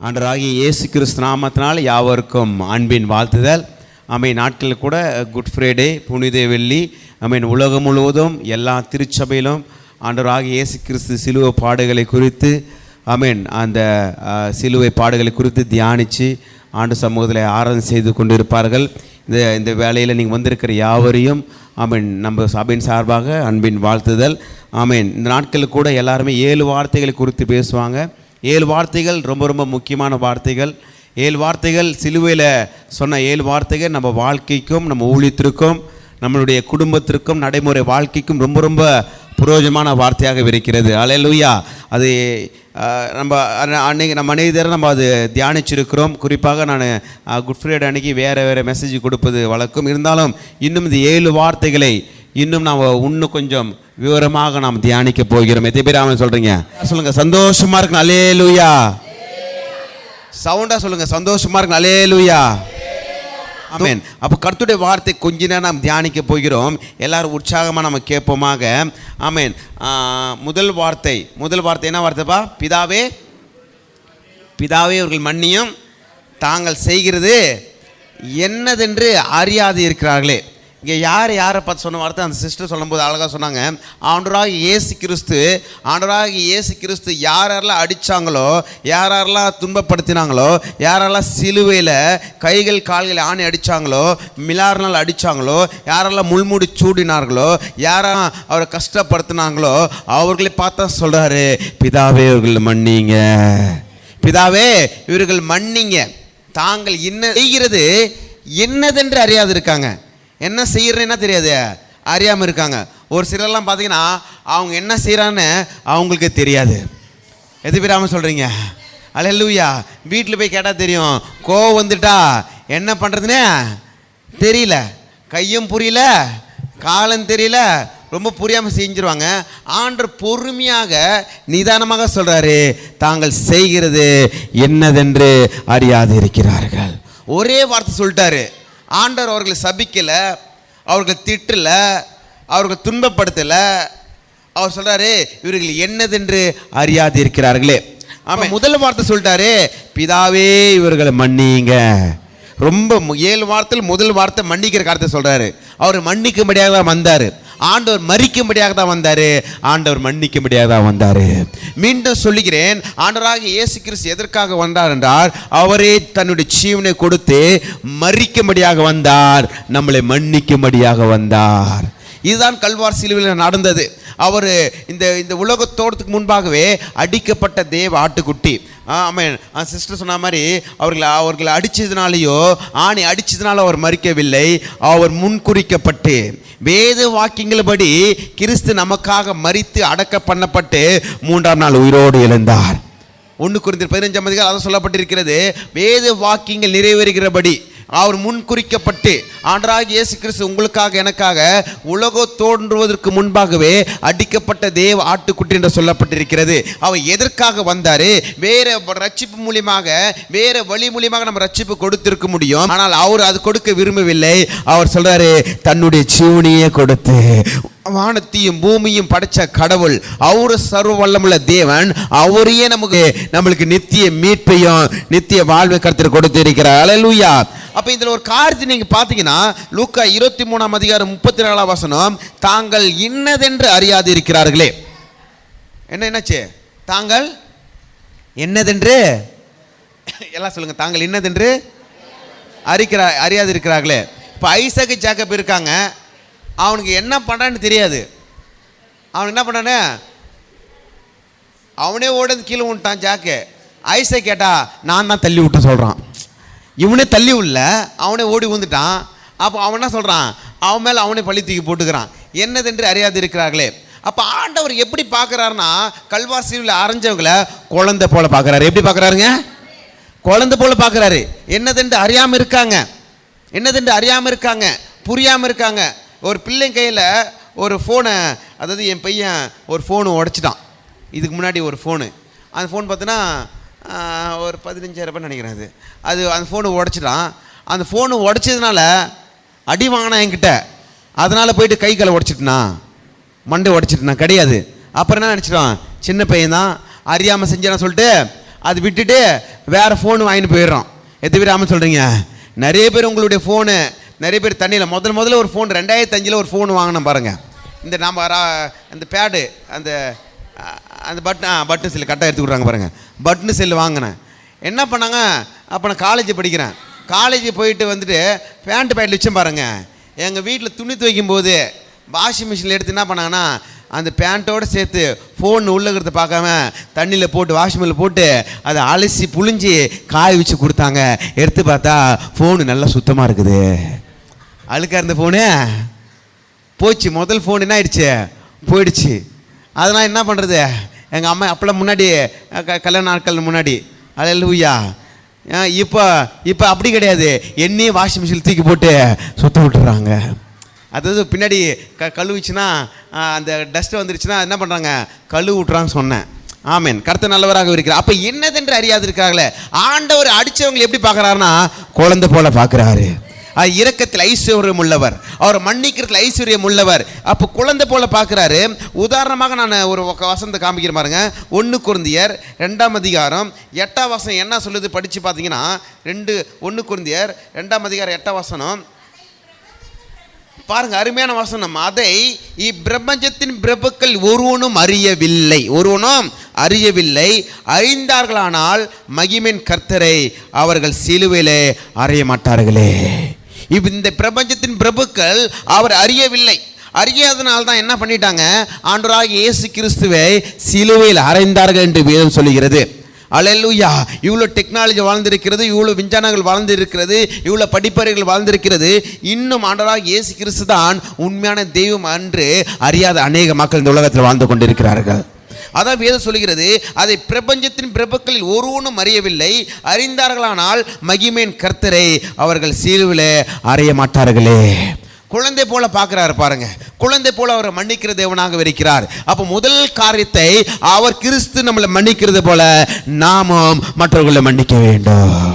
ஆண்டராகிய இயேசு கிறிஸ்து நாமத்தினால் யாவருக்கும் அன்பின் வாழ்த்துதல். அமை நாட்களில் கூட குட் ஃப்ரைடே புனித வெள்ளி அமீன். உலகம் முழுவதும் எல்லா திருச்சபையிலும் ஆண்டவராகிய இயேசு கிறிஸ்து சிலுவை பாடுகளை குறித்து அமீன். அந்த சிலுவை பாடுகளை குறித்து தியானித்து ஆண்டு சமூகத்தில் ஆராதனை செய்து கொண்டிருப்பார்கள். இந்த இந்த வேலையில் நீங்கள் வந்திருக்கிற யாவரையும் ஆமீன் நம்ம சபையின் சார்பாக அன்பின் வாழ்த்துதல். ஆமீன் இந்த நாட்களில் கூட எல்லாருமே ஏழு வார்த்தைகளை குறித்து பேசுவாங்க. ஏழு வார்த்தைகள் ரொம்ப ரொம்ப முக்கியமான வார்த்தைகள். ஏழு வார்த்தைகள் சிலுவையில் சொன்ன ஏழு வார்த்தைகள் நம்ம வாழ்க்கைக்கும் நம்ம ஊழியத்திற்கும் நம்மளுடைய குடும்பத்திற்கும் நடைமுறை வாழ்க்கைக்கும் ரொம்ப ரொம்ப புரோஜனமான வார்த்தையாக இருக்கிறது. அலையலூயா அது நம்ம அன்னைக்கு நம்ம அநேகர் நம்ம அது தியானிச்சிருக்கிறோம். குறிப்பாக நான் குட் ஃப்ரைடே அன்னைக்கு வேறு வேறு மெசேஜ் கொடுப்பது வழக்கம். இருந்தாலும் இன்னும் இந்த ஏழு வார்த்தைகளை இன்னும் நாம் இன்னும் கொஞ்சம் விவரமாக நாம் தியானிக்க போகிறோம். எத்தனை பேர் அவன் சொல்றீங்க? சொல்லுங்க சந்தோஷமா இருக்கு அலேலுயா சவுண்டா சொல்லுங்க சந்தோஷமா இருக்கு அலேலுயா ஆமென். அப்போ கருத்துடைய வார்த்தை கொஞ்ச நேரம் நாம் தியானிக்க போகிறோம். எல்லாரும் உற்சாகமாக நம்ம கேட்போமாக. ஆமேன். முதல் வார்த்தை முதல் வார்த்தை என்ன வார்த்தைப்பா? பிதாவே பிதாவே அவர்கள் மன்னியும் தாங்கள் செய்கிறது என்னதென்று அறியாது இருக்கிறார்களே இங்கே யார் யாரை பார்த்து சொன்ன வார்த்தை? அந்த சிஸ்டர் சொல்லும்போது அழகாக சொன்னாங்க. ஆண்டராக இயேசு கிறிஸ்து ஆண்டராக இயேசு கிறிஸ்து யார் யாரெல்லாம் அடித்தாங்களோ யார் யாரெல்லாம் துன்பப்படுத்தினாங்களோ யாரெல்லாம் சிலுவையில் கைகள் கால்கள் ஆணி அடித்தாங்களோ மிலார்னால் அடித்தாங்களோ யாரெல்லாம் முள்மூடி சூடினார்களோ யாரெல்லாம் அவரை கஷ்டப்படுத்தினாங்களோ அவர்களை பார்த்தா சொல்கிறாரு பிதாவே இவர்கள் மன்னிங்க. பிதாவே இவர்கள் மன்னிங்க. தாங்கள் என்ன செய்கிறது என்னதென்று அறியாது இருக்காங்க என்ன செய்கிறேன்னா தெரியாது. அறியாமல் இருக்காங்க. ஒரு சிலர்லாம் பார்த்தீங்கன்னா அவங்க என்ன செய்கிறான்னு அவங்களுக்கு தெரியாது. எது பெறாமல் சொல்கிறீங்க அலல்லூயா வீட்டில் போய் கேட்டால் தெரியும். கோவம் வந்துட்டா என்ன பண்ணுறதுனே தெரியல. கையும் புரியல காலம் தெரியல ரொம்ப புரியாமல் செஞ்சிருவாங்க. ஆண்டு பொறுமையாக நிதானமாக சொல்கிறாரு தாங்கள் செய்கிறது என்னதென்று அறியாது இருக்கிறார்கள் ஒரே வார்த்தை சொல்லிட்டாரு. ஆண்டவர் அவர்களை சபிக்கலை அவர்கள் திட்டல அவர்கள் துன்பப்படுத்தலை. அவர் சொல்றாரு இவர்கள் என்னதென்று அறியாது இருக்கிறார்களே ஆமா முதல் வார்த்தை சொல்லிட்டாரு பிதாவே இவர்களை மன்னிங்க. ரொம்ப ஏழு வார்த்தையில் முதல் வார்த்தை மன்னிக்கிற காரத்தை சொல்றாரு. அவர் மன்னிக்கும்படியாக தான் வந்தார். ஆண்டவர் மறிக்கும்படியாக தான் வந்தார். ஆண்டவர் மன்னிக்கும்படியாக தான் வந்தார். மீண்டும் சொல்லுகிறேன் ஆண்டவராக இயேசு கிறிஸ்து எதற்காக வந்தார் என்றால் அவரே தன்னுடைய ஜீவனை கொடுத்து மறிக்கும்படியாக வந்தார் நம்மளை மன்னிக்கும்படியாக வந்தார். இதுதான் கல்வார் சிலுவையில் நடந்தது. அவர் இந்த இந்த உலகத்தோடத்துக்கு முன்பாகவே அடிக்கப்பட்ட தேவ ஆட்டுக்குட்டி. ஆமாம் சிஸ்டர் சொன்ன மாதிரி அவர்களை அவர்களை அடித்ததுனாலேயோ ஆணி அடித்ததுனால அவர் மறிக்கவில்லை. அவர் முன்குறிக்கப்பட்டு வேத வாக்கியங்களபடி கிறிஸ்து நமக்காக மறித்து அடக்க பண்ணப்பட்டு மூன்றாம் நாள் உயிரோடு எழுந்தார். ஒன்று குறிந்த பதினஞ்சாம் அதிகாரம் அதை சொல்லப்பட்டிருக்கிறது வேத வாக்கியங்கள் நிறைவேறுகிறபடி. அவர் முன்குறிக்கப்பட்டு ஆண்டராக இயேசு கிறிஸ்து உங்களுக்காக எனக்காக உலகம் தோன்றுவதற்கு முன்பாகவே அடிக்கப்பட்ட தேவ ஆட்டுக்குட்டி என்று சொல்லப்பட்டிருக்கிறது. அவர் எதற்காக வந்தார்? வேற ரட்சிப்பு மூலியமாக வேற வழி மூலியமாக நம்ம ரட்சிப்பு கொடுத்திருக்க முடியும். ஆனால் அவர் அது கொடுக்க விரும்பவில்லை. அவர் சொல்றாரு தன்னுடைய ஜீவனையே கொடுத்து வானத்தையும் பூமியும் படைச்ச கடவுள் அவரு சர்வ வல்லமுள்ள தேவன். அவரையே நமக்கு நம்மளுக்கு நித்திய மீட்பையும் நித்திய வாழ்வை கருத்தில் கொடுத்து இருக்கிறார். அலலூயா அப்போ இதில் ஒரு காரியத்தை நீங்கள் பார்த்தீங்கன்னா லூக்கா இருபத்தி மூணாம் அதிகாரம் முப்பத்தி நாலாம் வசனம் தாங்கள் இன்னதென்று அறியாது இருக்கிறார்களே என்ன என்னாச்சு? தாங்கள் என்னதென்று எல்லாம் சொல்லுங்கள் தாங்கள் என்னதென்று அறிக்கிறா அறியாது இருக்கிறார்களே இப்போ ஐசக ஜாக்கப் இருக்காங்க. அவனுக்கு என்ன பண்ணுறான்னு தெரியாது. அவனுக்கு என்ன பண்ணானே அவனே ஓடந்து கீழே விட்டான் ஜாக்கு. ஐசை கேட்டா நான் தான் தள்ளி விட்டு சொல்கிறான் இவனே தள்ளி உள்ள அவனே ஓடி வந்துட்டான் அப்போ அவன் என்ன சொல்கிறான் அவன் மேலே அவனே பழி தூக்கி போட்டுக்கிறான். என்னதென்று அறியாது இருக்கிறார்களே. அப்போ ஆண்டவர் எப்படி பார்க்குறாருன்னா கல்வாசியில் அரைஞ்சவங்களை குழந்தை போல் பார்க்குறாரு. எப்படி பார்க்குறாருங்க? குழந்தை போல் பார்க்குறாரு. என்னதென்று அறியாமல் இருக்காங்க. என்னதென்று அறியாமல் இருக்காங்க. புரியாமல் இருக்காங்க. ஒரு பிள்ளை கையில் ஒரு ஃபோனை அதாவது என் பையன் ஒரு ஃபோனு உடச்சிட்டான். இதுக்கு முன்னாடி ஒரு ஃபோனு அந்த ஃபோன் பார்த்தோன்னா ஒரு பதினஞ்சாயிரம் நினைக்கிறேன் அது. அது அந்த ஃபோனு உடச்சிட்டான். அந்த ஃபோனு உடச்சதுனால அடி வாங்கினா என்கிட்ட. அதனால் போயிட்டு கை காலை உடச்சிட்டுனா மண்டை உடச்சிட்டுனா கிடையாது. அப்புறம் என்ன நினச்சிட்டான்? சின்ன பையன் தான் அறியாமல் செஞ்சான்னு சொல்லிட்டு அது விட்டுட்டு வேறு ஃபோனு வாங்கிட்டு போயிடுறோம் எது பேர் ஆமாம் சொல்கிறீங்க நிறைய பேர் உங்களுடைய ஃபோனு நிறைய பேர் தண்ணியில் முதல் முதல்ல ஒரு ஃபோன் ரெண்டாயிரத்தி அஞ்சில் ஒரு ஃபோன் வாங்கினோம் பாருங்கள் இந்த நம்ம அந்த பேடு அந்த அந்த பட்டன் பட்டன் செல்லு கரெக்டாக எடுத்து விட்றாங்க பாருங்கள் பட்டன் செல்லு வாங்கினேன். என்ன பண்ணாங்க? அப்போ நான் காலேஜ் படிக்கிறேன். காலேஜ் போயிட்டு வந்துட்டு பேண்ட் பேட்டில் வச்சேன் பாருங்கள் எங்கள் வீட்டில் துணி துவைக்கும் போது வாஷிங் மிஷினில் எடுத்து என்ன பண்ணாங்கன்னா அந்த பேண்ட்டோடு சேர்த்து ஃபோன் உள்ளங்கிறத பார்க்காம தண்ணியில் போட்டு வாஷிங் மிஷினில் போட்டு அதை அலசி புழிஞ்சி காய வச்சு கொடுத்தாங்க. எடுத்து பார்த்தா ஃபோனு நல்லா சுத்தமாக இருக்குது. அழுக்காக இருந்த ஃபோனு போச்சு. முதல் ஃபோன் என்ன ஆயிடுச்சு? போயிடுச்சு. அதெல்லாம் என்ன பண்ணுறது எங்கள் அம்மா அப்போல்லாம் முன்னாடி க- கல்யாண நாட்கள் முன்னாடி. அலையலூயா இப்போ இப்போ அப்படி கிடையாது. எண்ணெயும் வாஷிங் மிஷின் தூக்கி போட்டு சுத்த விட்டுறாங்க. அதாவது பின்னாடி க கழுவுச்சுன்னா அந்த டஸ்ட்டு வந்துருச்சுன்னா என்ன பண்ணுறாங்க கழுவு விட்றான்னு சொன்னேன். ஆமேன் கருத்து நல்லவராக இருக்கிறார். அப்போ என்னதென்று அறியாது இருக்கிறாங்களே ஆண்டவர் அடித்தவங்களை எப்படி பார்க்குறாருன்னா குழந்தை போல பார்க்குறாரு. இரக்கத்தில் ஐஸ்வர்யம் உள்ளவர். அவர் மன்னிக்கிறதுல ஐஸ்வர்யம் உள்ளவர். அப்போ குழந்தை போல பார்க்குறாரு. உதாரணமாக நான் ஒரு வசந்த வசனத்தை காமிக்கிறேன் பாருங்க. ஒன்று குருந்தியர் ரெண்டாம் அதிகாரம் எட்டாம் வசனம் என்ன சொல்லுது படித்து பார்த்தீங்கன்னா ரெண்டு ஒன்று குருந்தியர் ரெண்டாம் அதிகாரம் எட்டாம் வசனம். பாருங்க அருமையான வசனம். அதை இப்பிரபஞ்சத்தின் பிரபுக்கள் ஒருவனும் அறியவில்லை. ஒருவனும் அறியவில்லை. அறிந்தார்களானால் மகிமின் கர்த்தரை அவர்கள் சிலுவையிலே அறிய மாட்டார்களே. இந்த பிரபஞ்சத்தின் பிரபுக்கள் அவர் அறியவில்லை. அறியாதனால் தான் என்ன பண்ணிட்டாங்க? ஆண்டராக இயேசு கிறிஸ்துவை சிலுவையில் அறைந்தார்கள் என்று வேதம் சொல்லுகிறது. அலலுயா இவ்வளோ டெக்னாலஜி வாழ்ந்திருக்கிறது இவ்வளோ விஞ்ஞானங்கள் வாழ்ந்திருக்கிறது இவ்வளோ படிப்பறைகள் வாழ்ந்திருக்கிறது. இன்னும் ஆண்டராக இயேசு கிறிஸ்து தான் உண்மையான தெய்வம் அன்று அறியாத அநேக மக்கள் இந்த உலகத்தில் வாழ்ந்து கொண்டிருக்கிறார்கள். அதான் வேதம் சொல்கிறது அதை பிரபஞ்சத்தின் பிரபுக்களில் ஒருவனும் அறியவில்லை. அறிந்தார்களானால் மகிமேன் கர்த்தரை அவர்கள் சீருவில் அறிய மாட்டார்களே. குழந்தை போல பார்க்குறாரு பாருங்க. குழந்தை போல அவரை மன்னிக்கிற தேவனாக இருக்கிறார். அப்போ முதல் காரியத்தை அவர் கிறிஸ்து நம்மளை மன்னிக்கிறது போல நாமும் மற்றவர்களை மன்னிக்க வேண்டும்.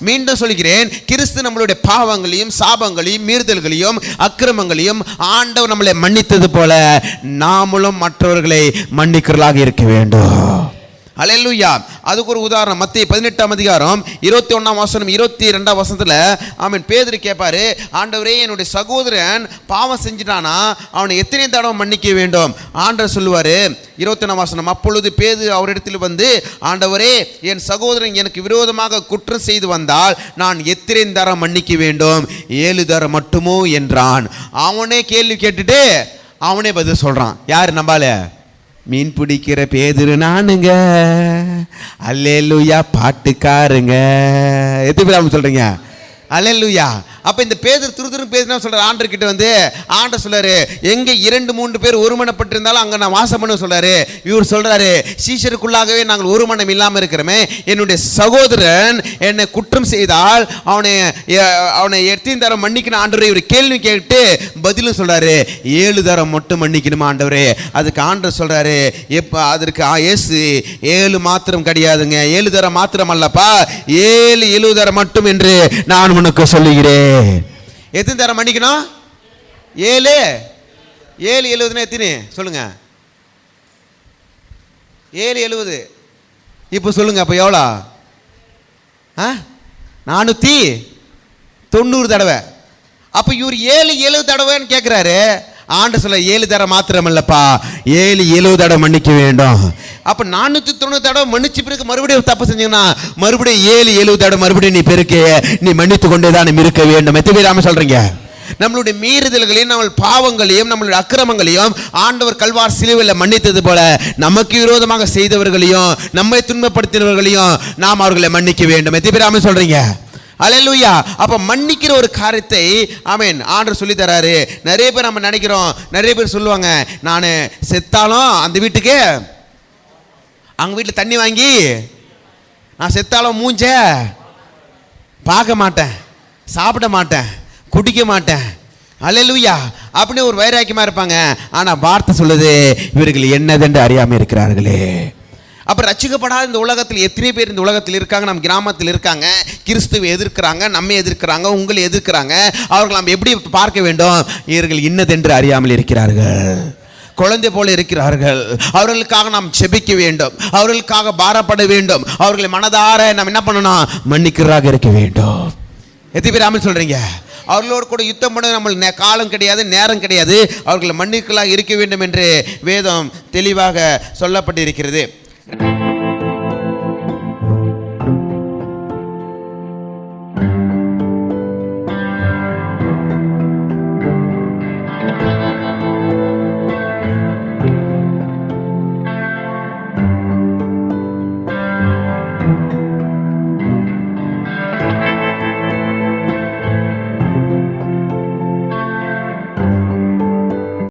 மீண்டும் சொல்கிறேன் கிறிஸ்து நம்மளுடைய பாவங்களையும் சாபங்களையும் மீறுதல்களையும் அக்கிரமங்களையும் ஆண்டவர் நம்மளை மன்னித்தது போல நாமளும் மற்றவர்களை மன்னிக்கிறலாக இருக்க வேண்டும். அலையலுயா அதுக்கு ஒரு உதாரணம். மத்திய பதினெட்டாம் அதிகாரம் இருபத்தி ஒன்றாம் வசனம் இருபத்தி ரெண்டாம் வசனத்தில் அவன் பேதுரு கேட்பாரு ஆண்டவரே என்னுடைய சகோதரன் பாவம் செஞ்சிட்டானா? அவனை எத்தனை தடவை மன்னிக்க வேண்டும்? ஆண்டவர் சொல்லுவார் இருபத்தி ஒன்றாம் வசனம் அப்பொழுது பேது அவரிடத்தில் வந்து ஆண்டவரே என் சகோதரன் எனக்கு விரோதமாக குற்றம் செய்து வந்தால் நான் எத்தனை தரம் மன்னிக்க வேண்டும்? ஏழு தரம் மட்டுமோ? என்றான். அவனே கேள்வி கேட்டுட்டு அவனே பதில் சொல்கிறான் யார் நம்பாலே? மீன் பிடிக்கிற பேதுரு நானுங்க. அல்லேலுயா பாட்டுக்காருங்க. எத்தனை பேர் சொல்கிறீங்க சொல்றீங்க? அல்லேலுயா. அப்போ இந்த பேதர் துரு துரு பேசினா சொல்றாரு ஆண்டர்கிட்ட வந்து ஆண்டர் சொல்கிறாரு எங்கே இரண்டு மூன்று பேர் ஒருமனப்பட்டிருந்தாலும் அங்கே நான் வாசம் பண்ண சொல்கிறாரு இவர் சொல்கிறாரு சீஷருக்குள்ளாகவே நாங்கள் ஒருமனம் இல்லாமல் இருக்கிறோமே என்னுடைய சகோதரன் என்னை குற்றம் செய்தால் அவனை அவனை எத்தனை தரம் மன்னிக்கணும் ஆண்டவரே? இவர் கேள்வி கேட்டு பதிலும் சொல்கிறாரு ஏழு தரம் மட்டும் மன்னிக்கணுமா ஆண்டவரே? அதுக்கு ஆண்டர் சொல்கிறாரு எப்போ அதற்கு ஆ, ஏழு மாத்திரம் கிடையாதுங்க ஏழு தரம் மாத்திரம் அல்லப்பா ஏழு எழுபது தரம் மட்டும் என்று நான் உனக்கு சொல்லுகிறேன். எத்தனை தரம் மன்னிக்கணும்? ஏழு. ஏழு எழுபதுன்னா எத்தனை? சொல்லுங்க. ஏழு எழுபது இப்போ சொல்லுங்க அப்போ எவ்வளோ? ஆ? நானூற்றி தொண்ணூறு தடவை. அப்போ இவர் ஏழு எழுபது தடவைன்னு கேட்குறாரு ஆண்டு சொல்ல ஏழு தடவை மாத்திரம் இல்லப்பா ஏழு எழுபது தடவை மன்னிக்க வேண்டும். அப்போ நானூற்றி தொண்ணூறு தடவை மன்னிச்சு பிறகு மறுபடியும் தப்பு செஞ்சீங்கன்னா மறுபடியும் ஏழு எழுபது தடவை மறுபடியும் நீ பெருக்க நீ மன்னித்து கொண்டே தான் இருக்க வேண்டும். எத்தனை சொல்கிறீங்க நம்மளுடைய மீறுதல்களையும் நம்ம பாவங்களையும் நம்மளுடைய அக்கிரமங்களையும் ஆண்டவர் கல்வார் சிலுவையில் மன்னித்தது போல நமக்கு விரோதமாக செய்தவர்களையும் நம்மை துன்பப்படுத்தினவர்களையும் நாம் அவர்களை மன்னிக்க வேண்டும். எத்தனை சொல்கிறீங்க அலையலூயா அப்போ மன்னிக்கிற ஒரு காரியத்தை ஆமீன் ஆண்டர் சொல்லி தராரு நிறைய பேர் நம்ம நினைக்கிறோம். நிறைய பேர் சொல்லுவாங்க நான் செத்தாலும் அந்த வீட்டுக்கு அவங்க வீட்டில் தண்ணி வாங்கி நான் செத்தாலும் மூஞ்ச பார்க்க மாட்டேன் சாப்பிட மாட்டேன் குடிக்க மாட்டேன். அலையலூயா அப்படின்னு ஒரு வைராக்கியமாக இருப்பாங்க. ஆனால் வார்த்தை சொல்லுது இவர்கள் என்னதென்று அறியாமல் இருக்கிறார்களே. அப்போ ரச்சிக்கப்படாத இந்த உலகத்தில் எத்தனை பேர் இந்த உலகத்தில் இருக்காங்க நம்ம கிராமத்தில் இருக்காங்க கிறிஸ்துவை எதிர்க்கிறாங்க நம்மை எதிர்க்கிறாங்க உங்களை எதிர்க்கிறாங்க. அவர்கள் நாம் எப்படி பார்க்க வேண்டும்? இவர்கள் இன்னதென்று அறியாமல் இருக்கிறார்கள். குழந்தை போல இருக்கிறார்கள். அவர்களுக்காக நாம் செபிக்க வேண்டும். அவர்களுக்காக பாரப்பட வேண்டும். அவர்களை மனதார நாம் என்ன பண்ணணும்? மன்னிக்கிறதாக இருக்க வேண்டும். எத்தனை பேர் ஆமென் சொல்கிறீங்க அவர்களோடு கூட யுத்தம் பண்ண நம்ம காலம் கிடையாது நேரம் கிடையாது. அவர்களை மன்னிக்கலாக இருக்க வேண்டும் என்று வேதம் தெளிவாக சொல்லப்பட்டிருக்கிறது.